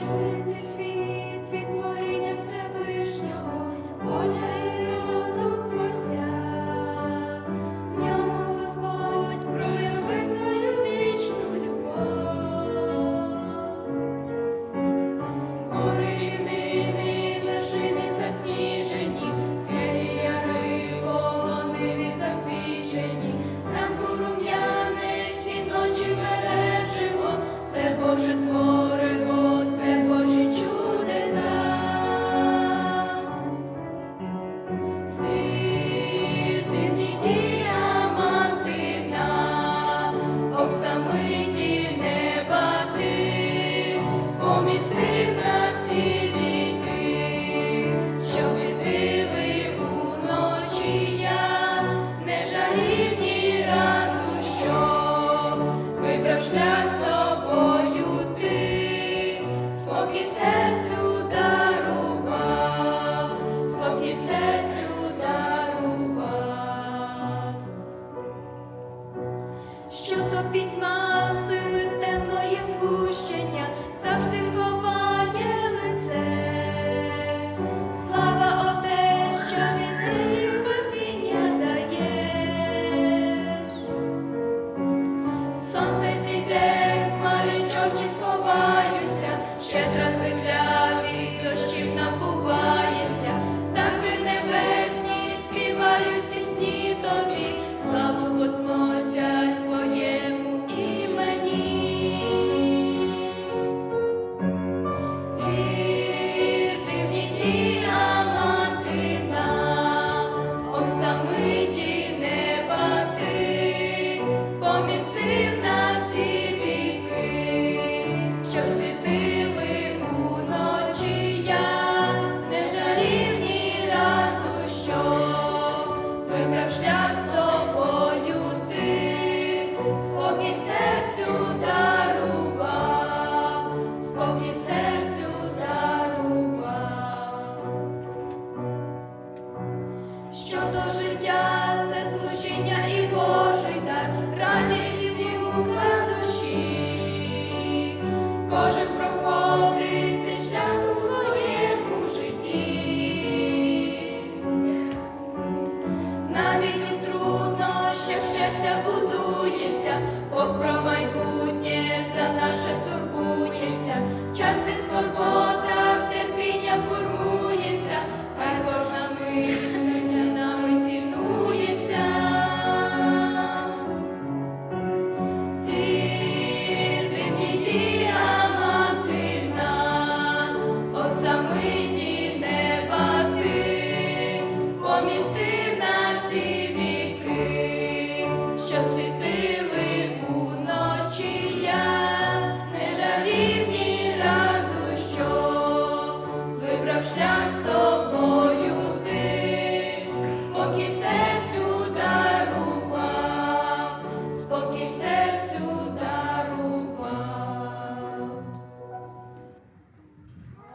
що я зі помістив на всі віки, що світили уночі я, не жалів ні разу, що вибрав шлях з тобою ти, спокій серцю дарував, спокій серцю дарував, що то підмаси. світі. шлях сто.